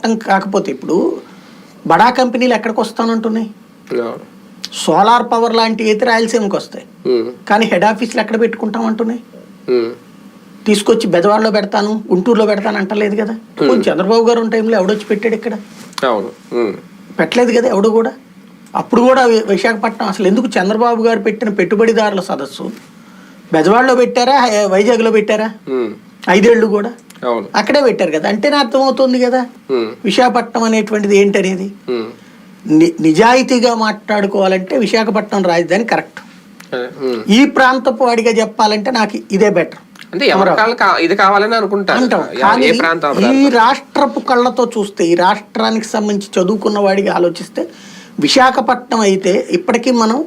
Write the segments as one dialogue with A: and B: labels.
A: విశాఖపట్నం కాకపోతే ఇప్పుడు బడా కంపెనీలు ఎక్కడికి వస్తానంటున్నాయి? సోలార్ పవర్ లాంటి అయితే రాయలసీమకి వస్తాయి. కానీ హెడ్ ఆఫీస్లు ఎక్కడ పెట్టుకుంటాం అంటున్నాయి తీసుకొచ్చి బెజవాడలో పెడతాను గుంటూరులో పెడతాను అంటలేదు కదా? కొంచెం చంద్రబాబు గారు ఉన్న టైంలో ఎవడొచ్చి పెట్టాడు ఇక్కడ?
B: అవును.
A: పెట్టలేదు కదా ఎవడు కూడా? అప్పుడు కూడా విశాఖపట్నం అసలు ఎందుకు చంద్రబాబు గారు పెట్టిన పెట్టుబడిదారుల సదస్సు? బెజవాడలో పెట్టారా? వైజాగ్లో పెట్టారా?
B: ఉమ్,
A: ఐదేళ్ళు కూడా? అక్కడే పెట్టారు కదా. అంటేనే అర్థమవుతుంది కదా. విశాఖపట్నం అనేటువంటిది ఏంటనేది? నిజాయితీగా మాట్లాడుకోవాలంటే విశాఖపట్నం రాజధాని కరెక్ట్. ఈ ప్రాంతపు వాడిగా చెప్పాలంటే నాకు ఇదే బెటర్.
B: అంటే ఇది కావాలని ప్రాంతం
A: ఈ రాష్ట్రపు కళ్ళతో చూస్తే ఈ రాష్ట్రానికి సంబంధించి చదువుకున్న వాడికి ఆలోచిస్తే విశాఖపట్నం అయితే ఇప్పటికీ మనం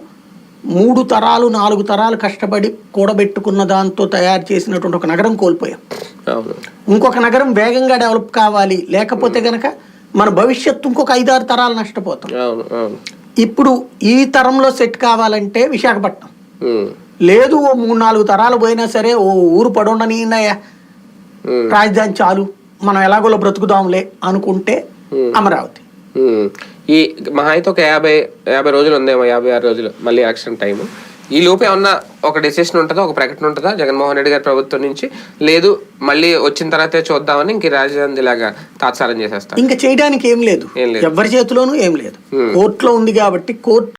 A: మూడు తరాలు నాలుగు తరాలు కష్టపడి కూడబెట్టుకున్న దాంతో తయారు చేసినటువంటి ఒక నగరం కోల్పోయాం. ఇంకొక నగరం వేగంగా డెవలప్ కావాలి. లేకపోతే గనక మన భవిష్యత్తు ఇంకొక ఐదారు తరాలు నష్టపోతాం. ఇప్పుడు ఈ తరంలో సెట్ కావాలంటే విశాఖపట్నం.
B: ఉమ్,
A: లేదు ఓ మూడు నాలుగు తరాలు పోయినా సరే ఓ ఊరు పడుండనియ్యా
B: ఉమ్,
A: రాజధాని చాలు. మనం ఎలాగోలో బ్రతుకుదాంలే అనుకుంటే అమరావతి.
B: ఈ మహా అయితే ఒక యాభై యాభై రోజులు ఉందేమో యాభై ఆరు రోజులు మళ్ళీ యాక్షన్ టైం ఈ లోపు ఏమన్నా ఒక డెసిషన్ ఉంటుందా ఒక ప్రకటన ఉంటుందా? జగన్మోహన్ రెడ్డి గారి ప్రభుత్వం నుంచి? లేదు మళ్ళీ వచ్చిన తర్వాతే చూద్దామని ఇంక రాజధాని ఇలాగా తాత్సారం చేసేస్తారు.
A: ఇంకా చేయడానికి
B: ఏం లేదు.
A: ఎవరి చేతిలోనూ ఏం లేదు. కోర్టులో ఉంది కాబట్టి కోర్టు